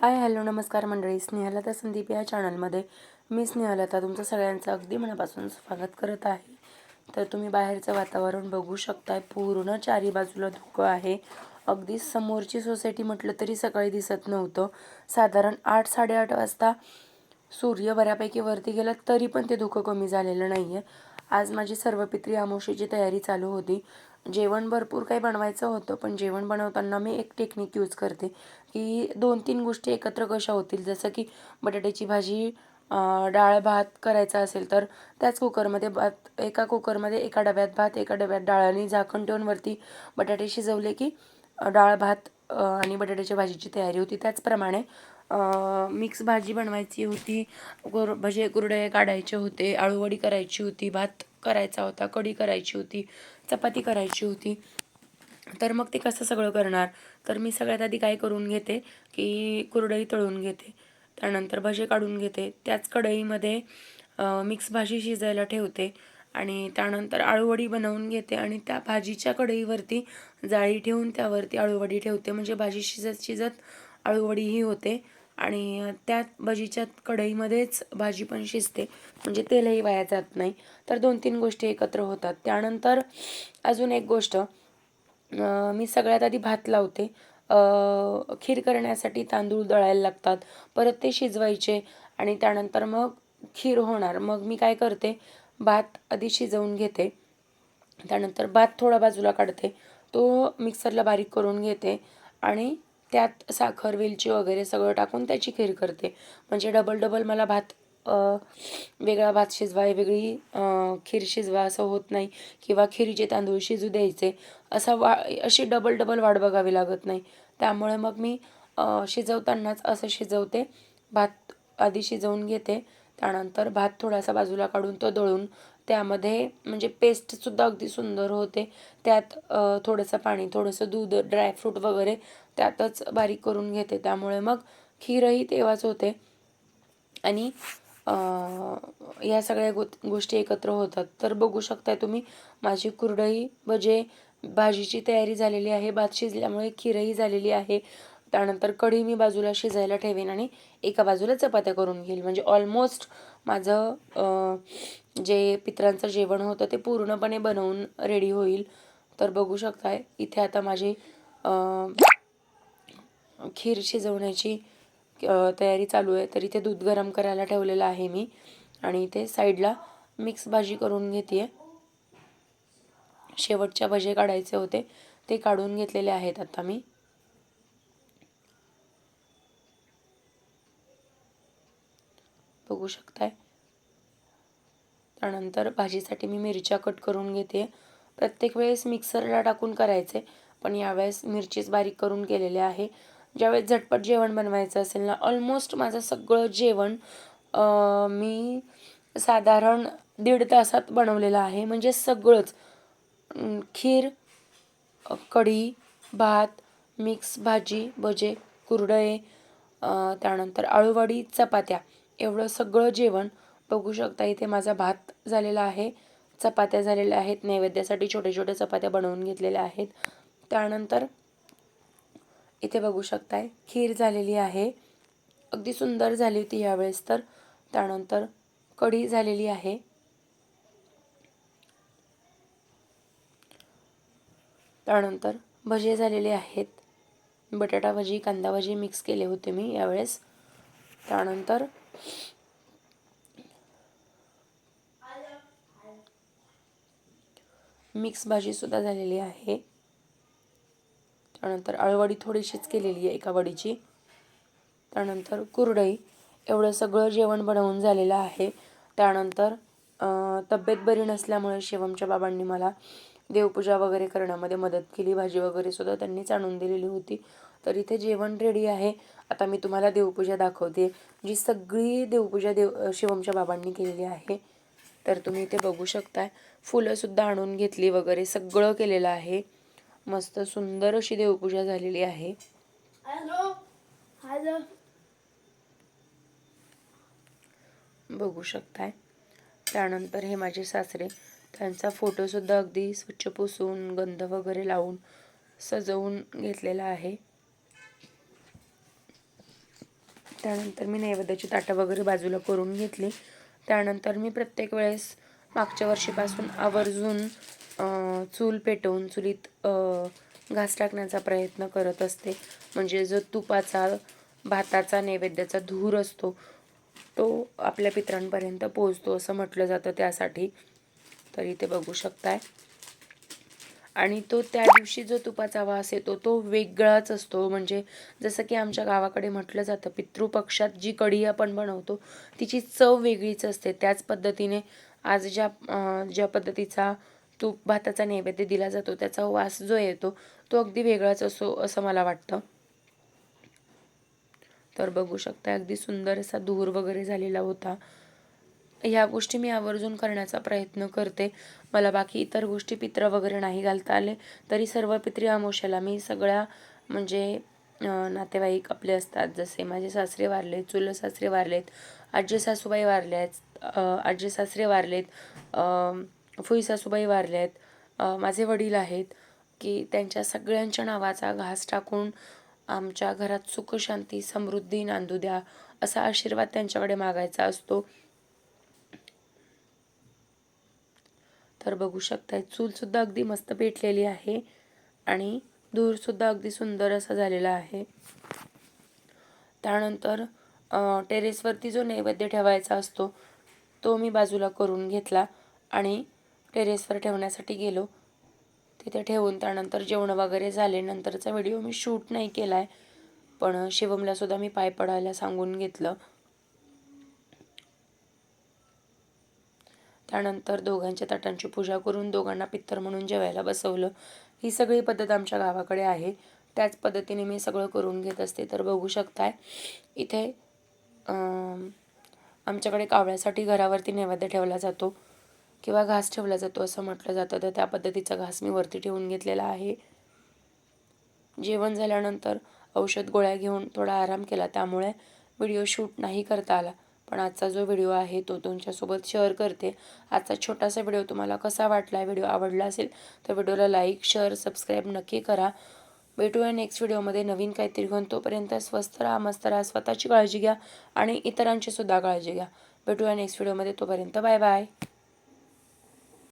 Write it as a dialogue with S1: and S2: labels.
S1: Hi hello नमस्कार मंडळी. स्नेहलता संदीप या चॅनलमध्ये. मी स्नेहलता तुमचं सगळ्यांचं अगदी मनापासून स्वागत करत आहे. तर तुम्ही बाहेरचं वातावरण बघू शकताय. पूर्ण चारी बाजूला धुकं आहे. अगदी समोरची सोसायटी म्हटलं तरी सकाळी दिसत नव्हतं. साधारण आठ साडेआठ वाजता सूर्य बऱ्यापैकी वरती गेला तरी पण ते धुकं कमी झालेलं नाही आहे आज माझी सर्वपित्री आमोशीची तयारी चालू होती. जेवण भरपूर काही बनवायचं होतं पण जेवण बनवताना मी एक टेक्निक यूज करते की दोन तीन गोष्टी एकत्र कशा होतील. जसं की बटाट्याची भाजी डाळ भात करायचा असेल तर त्याच कुकरमध्ये भात एका कुकरमध्ये एका डब्यात भात एका डब्यात डाळ आणि झाकण ठेवून वरती बटाटे शिजवले की डाळ भात आणि बटाट्याच्या भाजीची तयारी होती. त्याचप्रमाणे मिक्स भाजी बनवायची होती. गुर म्हणजे भजे कुरडे काढायचे होते आळूवडी करायची होती भात करायचा होता कढी करायची होती चपाती करायची होती. तर मग ते कसं सगळं करणार? तर मी सगळ्यात आधी काय करून घेते की कुरडई तळून घेते. त्यानंतर भजे काढून घेते. त्याच कढईमध्ये मिक्स भाजी शिजायला ठेवते आणि त्यानंतर आळूवडी बनवून घेते आणि त्या भाजीच्या कढईवरती जाळी ठेवून त्यावरती आळूवडी ठेवते. म्हणजे भाजी शिजत शिजत आळूवडीही होते. आणि त्या भजीच्या कढईमध्येच भाजी पण शिजते. म्हणजे तेलही वाया जात नाही. तर दोन तीन गोष्टी एकत्र होतात. त्यानंतर अजून एक गोष्ट मी सगळ्यात आधी भात लावते. खीर करण्यासाठी तांदूळ दळायला लागतात. परत ते शिजवायचे आणि त्यानंतर मग खीर होणार. मग मी काय करते भात आधी शिजवून घेते. त्यानंतर भात थोडा बाजूला काढते. तो मिक्सरला बारीक करून घेते आणि त्यात साखर वेलची वगैरे सगळं टाकून त्याची खीर करते. म्हणजे डबल डबल मला भात वेगळा भात शिजवा वेगळी खीर शिजवा असं होत नाही. किंवा खिरीचे तांदूळ शिजू द्यायचे. असा वा अशी डबल डबल वाट बघावी लागत नाही. त्यामुळे मग मी शिजवतानाच असं शिजवते. भात आधी शिजवून घेते. त्यानंतर भात थोडासा बाजूला काढून तो दळून त्यामध्ये म्हणजे पेस्टसुद्धा अगदी सुंदर होते. त्यात थोडंसं पाणी थोडंसं दूध ड्रायफ्रूट वगैरे त्यातच बारीक करून घेते. त्यामुळे मग खीरही तेव्हाच होते. आणि या सगळ्या गो गोष्टी एकत्र होतात. तर बघू शकताय तुम्ही माझी कुरडई म्हणजे भाजीची तयारी झालेली आहे. भात शिजल्यामुळे खीरही झालेली आहे. त्यानंतर कढी मी बाजूला शिजायला ठेवेन आणि एका बाजूला चपात्या करून घेईल. म्हणजे ऑलमोस्ट माझं जे पित्रांचं जेवण होतं ते पूर्णपणे बनवून रेडी होईल. तर बघू शकताय इथे आता माझी खीर शिजवण्याची तयारी चालू आहे. तर इथे दूध गरम करायला ठेवलेलं आहे मी. आणि इथे साईडला मिक्स भाजी करून घेते शेवटच्या भजे काढायचे होते. ते काढून घेतलेले आहेत आता मी. बघू शकताय. त्यानंतर भाजीसाठी मी मिरच्या कट करून घेते. प्रत्येक वेळेस मिक्सरला टाकून करायचे पण यावेळेस मिरचीच बारीक करून केलेले आहे. ज्यावेळेस झटपट जेवण बनवायचं असेल ना ऑलमोस्ट माझं सगळं जेवण मी साधारण दीड तासात बनवलेलं आहे. म्हणजे सगळंच. खीर कढी भात मिक्स भाजी भजे कुरडये त्यानंतर आळूवडी चपात्या. एवढं सगळं जेवण बघू शकता इथे माझा भात झालेला आहे. चपात्या झालेल्या आहेत. नैवेद्यासाठी छोटे छोटे चपात्या बनवून घेतलेल्या आहेत. त्यानंतर इथे बघू शकताय खीर झालेली आहे. अगदी सुंदर झाली होती यावेळेस तर. त्यानंतर कढी झालेली आहे. त्यानंतर भजे झालेले आहेत. बटाटा भजी कांदा भजी मिक्स केले होते मी यावेळेस. त्यानंतर मिक्स भाजीसुद्धा झालेली आहे. त्यानंतर अळवडी थोडीशीच केलेली आहे एका वडीची. त्यानंतर कुरडई एवढं सगळं जेवण बनवून झालेलं आहे. त्यानंतर तब्येत बरी नसल्यामुळे शिवमच्या बाबांनी मला देवपूजा वगैरे करण्यामध्ये मदत केली. भाजी वगैरे सुद्धा त्यांनीच आणून दिलेली होती. तर इथे जेवण रेडी आहे. आता मी तुम्हाला देवपूजा दाखवते. जी सगळी देवपूजा देव शिवमच्या बाबांनी केलेली आहे. तर तुम्ही इथे बघू शकताय. फुलंसुद्धा आणून घेतली वगैरे सगळं केलेलं आहे. मस्त सुंदर अशी देवपूजा झालेली आहे. बघू शकताय. त्यानंतर हे माझे सासरे त्यांचा फोटोसुद्धा अगदी स्वच्छ पुसून गंध वगैरे लावून सजवून घेतलेला आहे. त्यानंतर मी नैवेद्याची ताटं वगैरे बाजूला करून घेतली. त्यानंतर मी प्रत्येक वेळेस मागच्या वर्षीपासून आवर्जून चूल पेटवून चुलीत घास टाकण्याचा प्रयत्न करत असते. म्हणजे जो तुपाचा भाताचा नैवेद्याचा धूर असतो तो आपल्या पित्रांपर्यंत पोहोचतो असं म्हटलं जातं त्यासाठी. तर इथे बघू शकताय. आणि तो त्या दिवशी जो तुपाचा वास येतो तो वेगळाच असतो. म्हणजे जसं की आमच्या गावाकडे म्हटलं जातं पितृपक्षात जी कढी आपण बनवतो तिची चव वेगळीच असते. त्याच पद्धतीने आज ज्या ज्या पद्धतीचा तूप भाताचा नैवेद्य दिला जातो त्याचा वास जो येतो तो अगदी वेगळाच असो असं मला वाटतं. तर बघू शकता अगदी सुंदर असा धूर वगैरे झालेला होता. ह्या गोष्टी मी आवर्जून करण्याचा प्रयत्न करते. मला बाकी इतर गोष्टी पित्र वगैरे नाही घालता आले. तरी सर्व पित्री अमावस्याला मी सगळ्या म्हणजे नातेवाईक आपले असतात. जसे माझे सासरे वारलेत चुल सासरे वारलेत आजी सासूबाई वारल्यात आहेत आजी सासरे वारलेत फुई सासूबाई वारल्यात आहेत माझे वडील आहेत की त्यांच्या सगळ्यांच्या नावाचा घास टाकून आमच्या घरात सुखशांती समृद्धी नांदू द्या असा आशीर्वाद त्यांच्याकडे मागायचा असतो. तर बघू शकताय. चूलसुद्धा अगदी मस्त पेटलेली आहे आणि धूरसुद्धा अगदी सुंदर असा झालेला आहे. त्यानंतर टेरेसवरती जो नैवेद्य ठेवायचा असतो तो मी बाजूला करून घेतला आणि टेरेसवर ठेवण्यासाठी गेलो. तिथे ठेवून त्यानंतर जेवण वगैरे झाले. नंतरचा व्हिडिओ मी शूट नाही केला आहे पण शिवमलासुद्धा मी पाय पडायला सांगून घेतलं. त्यानंतर दोघांच्या ताटांची पूजा करून दोघांना पित्तर म्हणून जेवायला बसवलं. ही सगळी पद्धत आमच्या गावाकडे आहे. त्याच पद्धतीने मी सगळं करून घेत असते. तर बघू शकताय इथे आमच्याकडे कावळ्यासाठी घरावरती नैवेद्य ठेवला जातो किंवा घास ठेवला जातो असं म्हटलं जातं. तर त्या पद्धतीचा घास मी वरती ठेवून घेतलेला आहे. जेवण झाल्यानंतर औषध गोळ्या घेऊन थोडा आराम केला. त्यामुळे व्हिडिओ शूट नाही करता आला. पण आजचा जो व्हिडिओ आहे तो तुमच्यासोबत शेअर करते. आजचा छोटासा व्हिडिओ तुम्हाला कसा वाटला व्हिडिओ आवडला असेल तर व्हिडिओला लाईक शेअर सबस्क्राईब नक्की करा. भेटूया नेक्स्ट व्हिडिओमध्ये. नवीन काहीतरी घेऊन तोपर्यंत स्वस्त राहा मस्त राहा स्वतःची काळजी घ्या आणि इतरांची सुद्धा काळजी घ्या. भेटूया नेक्स्ट व्हिडिओमध्ये. तोपर्यंत बाय बाय.